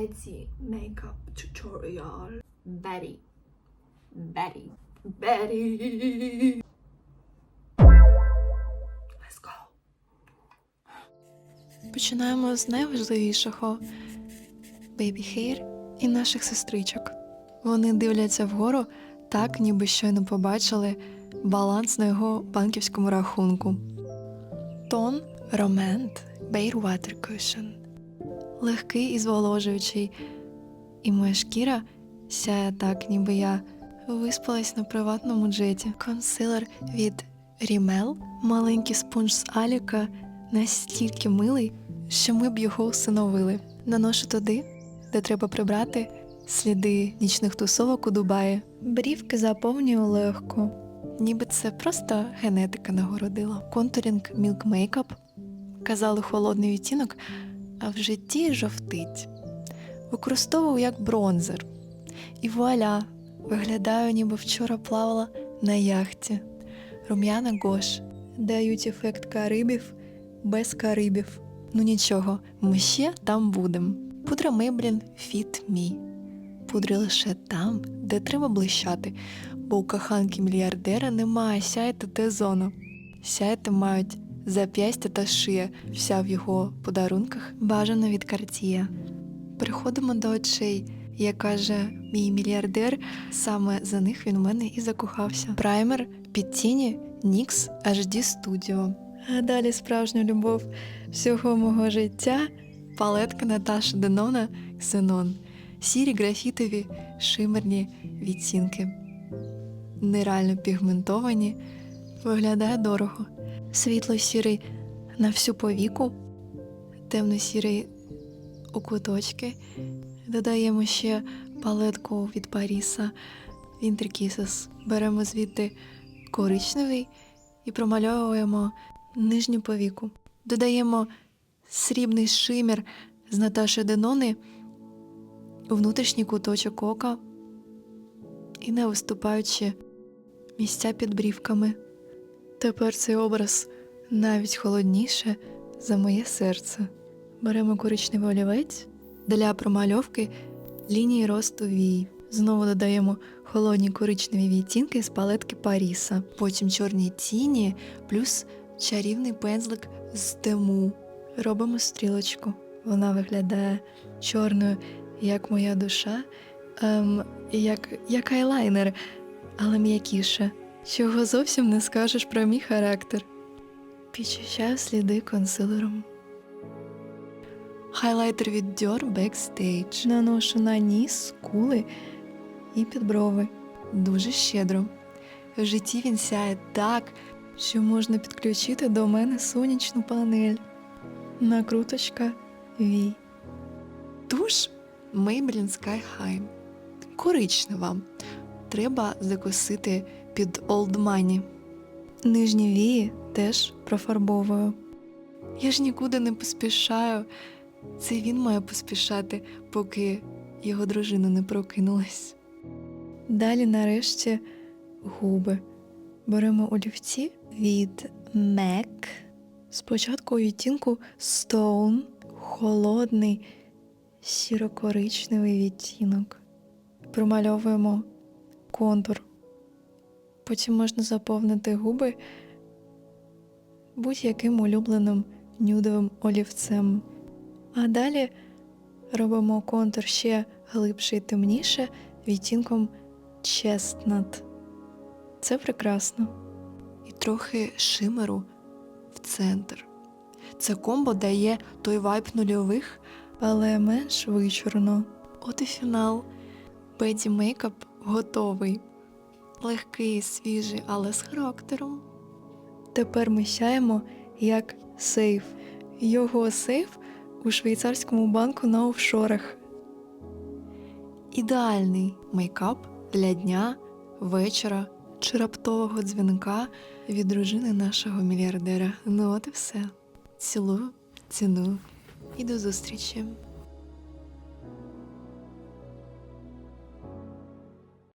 Betty Makeup Tutorial. Betty. Betty. Betty. Let's go. Починаємо з найважливішого бейбі хейр і наших сестричок. Вони дивляться вгору так, ніби щойно побачили баланс на його банківському рахунку. Тон Ромент Bear Water Cushion. Легкий і зволожуючий. І моя шкіра сяє так, ніби я виспалась на приватному джеті. Консилер від Rimmel, маленький спонж з Аліка, настільки милий, що ми б його усиновили. Наношу туди, де треба прибрати сліди нічних тусовок у Дубаї. Брівки заповнюю легко, ніби це просто генетика нагородила. Контурінг Milk Makeup. Казали холодний відтінок, а в житті жовтить. Використовував як бронзер. І вуаля, виглядаю, ніби вчора плавала на яхті. Рум'яна Гош дають ефект карибів без карибів. Ну нічого, ми ще там будем. Пудра Maybelline Fit Me. Пудри лише там, де треба блищати, бо у коханки мільярдера немає сяйти те зону. Сяйти мають зап'ястя та шия, вся в його подарунках бажано від Cartier. Переходимо до очей. Як каже мій мільярдер, саме за них він у мене і закохався. Праймер під тіні NYX HD Studio. А далі справжня любов всього мого життя палетка Наташі Денона Xenon. Сірі графітові шимерні відтінки. Нереально пігментовані, виглядає дорого. Світло-сірий на всю повіку, темно-сірий у куточки. Додаємо ще палетку від Паріса Kisses. Беремо звідти коричневий і промальовуємо нижню повіку. Додаємо срібний шимір з Наташі Денони у внутрішній куточок ока і не виступаючи місця під брівками. Тепер цей образ навіть холодніше за моє серце. Беремо коричневий олівець для промальовки лінії росту вій. Знову додаємо холодні коричневі відтінки з палетки Паріса, потім чорні тіні, плюс чарівний пензлик з тему. Робимо стрілочку. Вона виглядає чорною, як моя душа, ем, як, як айлайнер, але м'якіше. Чого зовсім не скажеш про мій характер. Підчищаю сліди консилером. Хайлайтер від Dior Backstage. Наношу на ніс, скули і підброви. Дуже щедро. В житті він сяє так, що можна підключити до мене сонячну панель. Накруточка Ві. Туш Maybelline Sky High. Коричнева. Треба закосити під Old Money. Нижні вії теж профарбовую. Я ж нікуди не поспішаю. Це він має поспішати, поки його дружина не прокинулась. Далі, нарешті, губи. Беремо олівці від MAC. Спочатку у відтінку Stone, холодний, сіро-коричневий відтінок. Промальовуємо контур. Потім можна заповнити губи будь-яким улюбленим нюдовим олівцем. А далі робимо контур ще глибше і темніше відтінком Chestnut. Це прекрасно. І трохи шимеру в центр. Це комбо дає той вайб нульових, але менш вичурно. От і фінал. Беді мейкап готовий. Легкий, свіжий, але з характером. Тепер ми сяємо як сейф. Його сейф у швейцарському банку на офшорах. Ідеальний мейкап для дня, вечора чи раптового дзвінка від дружини нашого мільярдера. Ну от і все. Цілую, ціную і до зустрічі.